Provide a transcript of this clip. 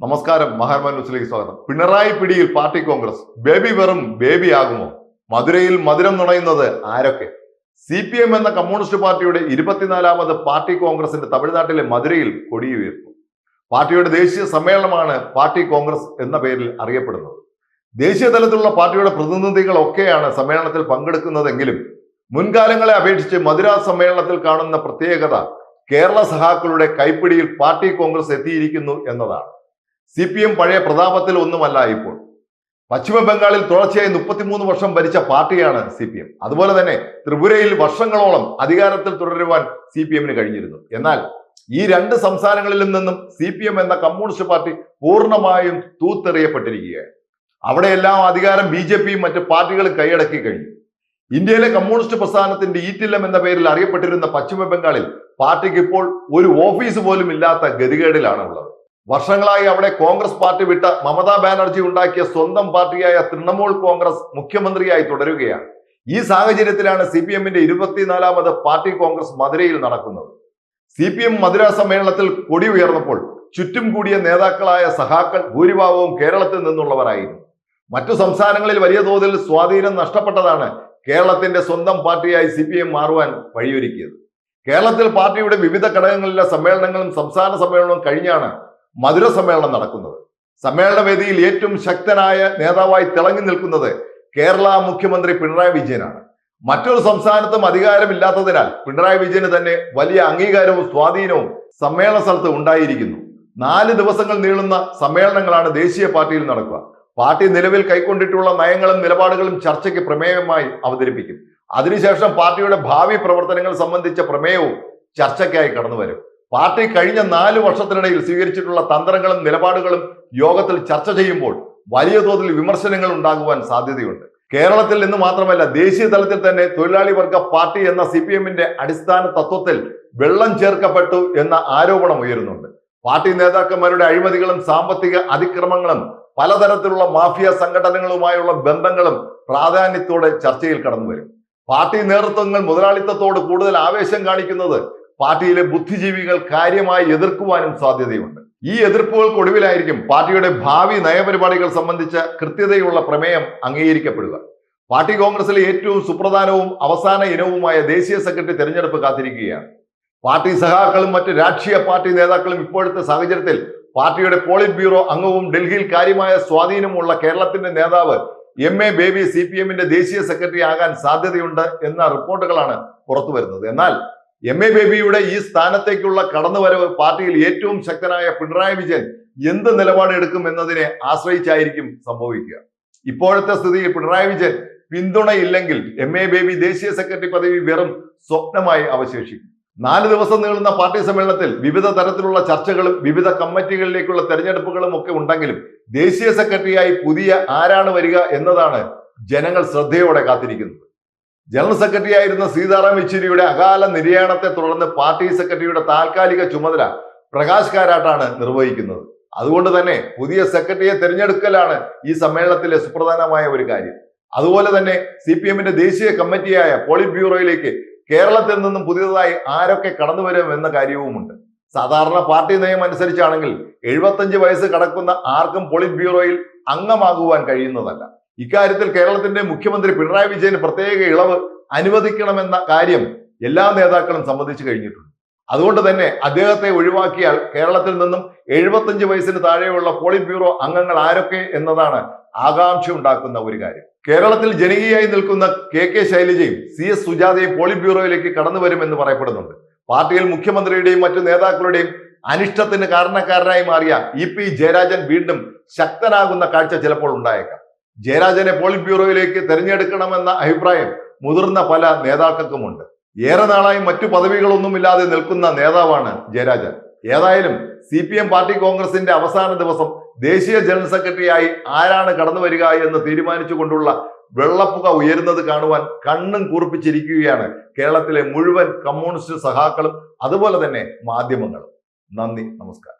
നമസ്കാരം മഹാത്മാ ന്യൂസിലേക്ക് സ്വാഗതം. പിണറായി പിടിയിൽ പാർട്ടി കോൺഗ്രസ് ബേബി വെറും ബേബി ആകുമോ? മധുരയിൽ മധുരം നുണയുന്നത് ആരൊക്കെ? സി പി എം എന്ന കമ്മ്യൂണിസ്റ്റ് പാർട്ടിയുടെ ഇരുപത്തിനാലാമത് പാർട്ടി കോൺഗ്രസിന്റെ തമിഴ്നാട്ടിലെ മധുരയിൽ കൊടിയുയർത്തും പാർട്ടിയുടെ ദേശീയ സമ്മേളനമാണ് പാർട്ടി കോൺഗ്രസ് എന്ന പേരിൽ അറിയപ്പെടുന്നത്. ദേശീയ തലത്തിലുള്ള പാർട്ടിയുടെ പ്രതിനിധികളൊക്കെയാണ് സമ്മേളനത്തിൽ പങ്കെടുക്കുന്നതെങ്കിലും മുൻകാലങ്ങളെ അപേക്ഷിച്ച് മധുര സമ്മേളനത്തിൽ കാണുന്ന പ്രത്യേകത കേരള സഹാക്കളുടെ കൈപ്പിടിയിൽ പാർട്ടി കോൺഗ്രസ് എത്തിയിരിക്കുന്നു എന്നതാണ്. സി പി എം പഴയ പ്രതാപത്തിൽ ഒന്നുമല്ല ഇപ്പോൾ. പശ്ചിമ ബംഗാളിൽ തുടർച്ചയായി മുപ്പത്തിമൂന്ന് വർഷം ഭരിച്ച പാർട്ടിയാണ് സി പി എം അതുപോലെ തന്നെ ത്രിപുരയിൽ വർഷങ്ങളോളം അധികാരത്തിൽ തുടരുവാൻ സി പി എമ്മിന് കഴിഞ്ഞിരുന്നു. എന്നാൽ ഈ രണ്ട് സംസ്ഥാനങ്ങളിൽ നിന്നും സി പി എം എന്ന കമ്മ്യൂണിസ്റ്റ് പാർട്ടി പൂർണമായും തൂത്തെറിയപ്പെട്ടിരിക്കുകയാണ്. അവിടെയെല്ലാം അധികാരം ബി ജെ പിയും മറ്റ് പാർട്ടികളും കൈയടക്കി കഴിഞ്ഞു. ഇന്ത്യയിലെ കമ്മ്യൂണിസ്റ്റ് പ്രസ്ഥാനത്തിന്റെ ഈറ്റില്ലം എന്ന പേരിൽ അറിയപ്പെട്ടിരുന്ന പശ്ചിമ ബംഗാളിൽ പാർട്ടിക്ക് ഇപ്പോൾ ഒരു ഓഫീസ് പോലും ഇല്ലാത്ത ഗതികേടിലാണ് ഉള്ളത് വർഷങ്ങളായി അവിടെ കോൺഗ്രസ് പാർട്ടി വിട്ട മമതാ ബാനർജി ഉണ്ടാക്കിയ സ്വന്തം പാർട്ടിയായ തൃണമൂൽ കോൺഗ്രസ് മുഖ്യമന്ത്രിയായി തുടരുകയാണ്. ഈ സാഹചര്യത്തിലാണ് സി പി എമ്മിന്റെ ഇരുപത്തിനാലാമത് പാർട്ടി കോൺഗ്രസ് മധുരയിൽ നടക്കുന്നത്. സി പി എം മധുര സമ്മേളനത്തിൽ കൊടി ഉയർന്നപ്പോൾ ചുറ്റും കൂടിയ നേതാക്കളായ സഹാക്കൾ ഭൂരിഭാഗവും കേരളത്തിൽ നിന്നുള്ളവരായിരുന്നു. മറ്റു സംസ്ഥാനങ്ങളിൽ വലിയ തോതിൽ സ്വാധീനം നഷ്ടപ്പെട്ടതാണ് കേരളത്തിന്റെ സ്വന്തം പാർട്ടിയായി സി പി എം മാറുവാൻ വഴിയൊരുക്കിയത്. കേരളത്തിൽ പാർട്ടിയുടെ വിവിധ ഘടകങ്ങളിലെ സമ്മേളനങ്ങളും സംസ്ഥാന സമ്മേളനവും കഴിഞ്ഞാണ് മധുര സമ്മേളനം നടക്കുന്നത്. സമ്മേളന വേദിയിൽ ഏറ്റവും ശക്തനായ നേതാവായി തിളങ്ങി നിൽക്കുന്നത് കേരള മുഖ്യമന്ത്രി പിണറായി വിജയനാണ്. മറ്റൊരു സംസ്ഥാനത്തും അധികാരമില്ലാത്തതിനാൽ പിണറായി വിജയന് തന്നെ വലിയ അംഗീകാരവും സ്വാധീനവും സമ്മേളന സ്ഥലത്ത് ഉണ്ടായിരിക്കുന്നു. നാല് ദിവസങ്ങൾ നീളുന്ന സമ്മേളനങ്ങളാണ് ദേശീയ പാർട്ടിയിൽ നടക്കുക. പാർട്ടി നിലവിൽ കൈക്കൊണ്ടിട്ടുള്ള നയങ്ങളും നിലപാടുകളും ചർച്ചയ്ക്ക് പ്രമേയമായി അവതരിപ്പിക്കും. അതിനുശേഷം പാർട്ടിയുടെ ഭാവി പ്രവർത്തനങ്ങൾ സംബന്ധിച്ച പ്രമേയവും ചർച്ചയ്ക്കായി കടന്നു വരും പാർട്ടി കഴിഞ്ഞ നാല് വർഷത്തിനിടയിൽ സ്വീകരിച്ചിട്ടുള്ള തന്ത്രങ്ങളും നിലപാടുകളും യോഗത്തിൽ ചർച്ച ചെയ്യുമ്പോൾ വലിയ തോതിൽ വിമർശനങ്ങൾ ഉണ്ടാകുവാൻ സാധ്യതയുണ്ട്. കേരളത്തിൽ നിന്ന് മാത്രമല്ല ദേശീയ തലത്തിൽ തന്നെ തൊഴിലാളി വർഗ പാർട്ടി എന്ന സി പി എമ്മിന്റെ അടിസ്ഥാന തത്വത്തിൽ വെള്ളം ചേർക്കപ്പെട്ടു എന്ന ആരോപണം ഉയരുന്നുണ്ട്. പാർട്ടി നേതാക്കന്മാരുടെ അഴിമതികളും സാമ്പത്തിക അതിക്രമങ്ങളും പലതരത്തിലുള്ള മാഫിയ സംഘടനകളുമായുള്ള ബന്ധങ്ങളും പ്രാധാന്യത്തോടെ ചർച്ചയിൽ കടന്നു വരും പാർട്ടി നേതൃത്വങ്ങൾ മുതലാളിത്തത്തോട് കൂടുതൽ ആവേശം കാണിക്കുന്നത് പാർട്ടിയിലെ ബുദ്ധിജീവികൾ കാര്യമായി എതിർക്കുവാനും സാധ്യതയുണ്ട്. ഈ എതിർപ്പുകൾക്കൊടുവിലായിരിക്കും പാർട്ടിയുടെ ഭാവി നയപരിപാടികൾ സംബന്ധിച്ച കൃത്യതയുള്ള പ്രമേയം അംഗീകരിക്കപ്പെടുക. പാർട്ടി കോൺഗ്രസിലെ ഏറ്റവും സുപ്രധാനവും അവസാന ഇനവുമായ ദേശീയ സെക്രട്ടറി തെരഞ്ഞെടുപ്പ് കാത്തിരിക്കുകയാണ്. പാർട്ടി സഖാക്കളും മറ്റ് രാഷ്ട്രീയ പാർട്ടി നേതാക്കളും ഇപ്പോഴത്തെ സാഹചര്യത്തിൽ പാർട്ടിയുടെ പോളിറ്റ് ബ്യൂറോ അംഗവും ഡൽഹിയിൽ കാര്യമായ സ്വാധീനമുള്ള കേരളത്തിന്റെ നേതാവ് M A Baby C P എമ്മിന്റെ ദേശീയ സെക്രട്ടറി ആകാൻ സാധ്യതയുണ്ട് എന്ന റിപ്പോർട്ടുകളാണ് പുറത്തു വരുന്നത് എന്നാൽ എം എ ബേബിയുടെ ഈ സ്ഥാനത്തേക്കുള്ള കടന്നുവരവ് പാർട്ടിയിൽ ഏറ്റവും ശക്തനായ പിണറായി വിജയൻ എന്ത് നിലപാട് എടുക്കും എന്നതിനെ ആശ്രയിച്ചായിരിക്കും സംഭവിക്കുക. ഇപ്പോഴത്തെ സ്ഥിതിയിൽ പിണറായി വിജയൻ പിന്തുണയില്ലെങ്കിൽ എം എ ബേബി ദേശീയ സെക്രട്ടറി പദവി വെറും സ്വപ്നമായി അവശേഷിക്കും. നാല് ദിവസം നീളുന്ന പാർട്ടി സമ്മേളനത്തിൽ വിവിധ തരത്തിലുള്ള ചർച്ചകളും വിവിധ കമ്മിറ്റികളിലേക്കുള്ള തെരഞ്ഞെടുപ്പുകളും ഒക്കെ ഉണ്ടെങ്കിലും ദേശീയ സെക്രട്ടറിയായി പുതിയ ആരാണ് വരിക എന്നതാണ് ജനങ്ങൾ ശ്രദ്ധയോടെ കാത്തിരിക്കുന്നത്. ജനറൽ സെക്രട്ടറി ആയിരുന്ന സീതാറാം യെച്ചൂരിയുടെ അകാല നിര്യാണത്തെ തുടർന്ന് പാർട്ടി സെക്രട്ടറിയുടെ താൽക്കാലിക ചുമതല പ്രകാശ് കാരാട്ടാണ് നിർവഹിക്കുന്നത്. അതുകൊണ്ട് തന്നെ പുതിയ സെക്രട്ടറിയെ തിരഞ്ഞെടുക്കലാണ് ഈ സമ്മേളനത്തിലെ സുപ്രധാനമായ ഒരു കാര്യം. അതുപോലെ തന്നെ സി പി എമ്മിന്റെ ദേശീയ കമ്മിറ്റിയായ പോളിറ്റ് ബ്യൂറോയിലേക്ക് കേരളത്തിൽ നിന്നും പുതിയതായി ആരൊക്കെ കടന്നു വരും എന്ന കാര്യവുമുണ്ട്. സാധാരണ പാർട്ടി നയം അനുസരിച്ചാണെങ്കിൽ എഴുപത്തഞ്ച് വയസ്സ് കടക്കുന്ന ആർക്കും പോളിറ്റ് ബ്യൂറോയിൽ അംഗമാകുവാൻ കഴിയുന്നതല്ല. ഇക്കാര്യത്തിൽ കേരളത്തിന്റെ മുഖ്യമന്ത്രി പിണറായി വിജയന് പ്രത്യേക ഇളവ് അനുവദിക്കണമെന്ന കാര്യം എല്ലാ നേതാക്കളും സമ്മതിച്ചു കഴിഞ്ഞിട്ടുണ്ട്. അതുകൊണ്ട് തന്നെ അദ്ദേഹത്തെ ഒഴിവാക്കിയാൽ കേരളത്തിൽ നിന്നും എഴുപത്തഞ്ച് വയസ്സിന് താഴെയുള്ള പോളിറ്റ് ബ്യൂറോ അംഗങ്ങൾ ആരൊക്കെ എന്നതാണ് ആകാംക്ഷ ഉണ്ടാക്കുന്ന ഒരു കാര്യം. കേരളത്തിൽ ജനകീയായി നിൽക്കുന്ന കെ കെ ശൈലജയും സി എസ് സുജാതയും പോളിറ്റ് ബ്യൂറോയിലേക്ക് കടന്നു വരുമെന്ന് പറയപ്പെടുന്നുണ്ട്. പാർട്ടിയിൽ മുഖ്യമന്ത്രിയുടെയും മറ്റു നേതാക്കളുടെയും അനിഷ്ടത്തിന് കാരണക്കാരനായി മാറിയ ഇ പി ജയരാജൻ വീണ്ടും ശക്തനാകുന്ന കാഴ്ച ചിലപ്പോൾ ഉണ്ടായേക്കാം. ജയരാജനെ പോളിറ്റ് ബ്യൂറോയിലേക്ക് തെരഞ്ഞെടുക്കണമെന്ന അഭിപ്രായം മുതിർന്ന പല നേതാക്കൾക്കുമുണ്ട്. ഏറെ നാളായി മറ്റു പദവികളൊന്നുമില്ലാതെ നിൽക്കുന്ന നേതാവാണ് ജയരാജൻ. ഏതായാലും സി പി എം പാർട്ടി കോൺഗ്രസിന്റെ അവസാന ദിവസം ദേശീയ ജനറൽ സെക്രട്ടറിയായി ആരാണ് കടന്നു വരിക എന്ന് തീരുമാനിച്ചുകൊണ്ടുള്ള വെള്ളപ്പുക ഉയരുന്നത് കാണുവാൻ കണ്ണും കൂർപ്പിച്ചിരിക്കുകയാണ് കേരളത്തിലെ മുഴുവൻ കമ്മ്യൂണിസ്റ്റ് സഹാക്കളും അതുപോലെ തന്നെ മാധ്യമങ്ങളും. നന്ദി നമസ്കാരം.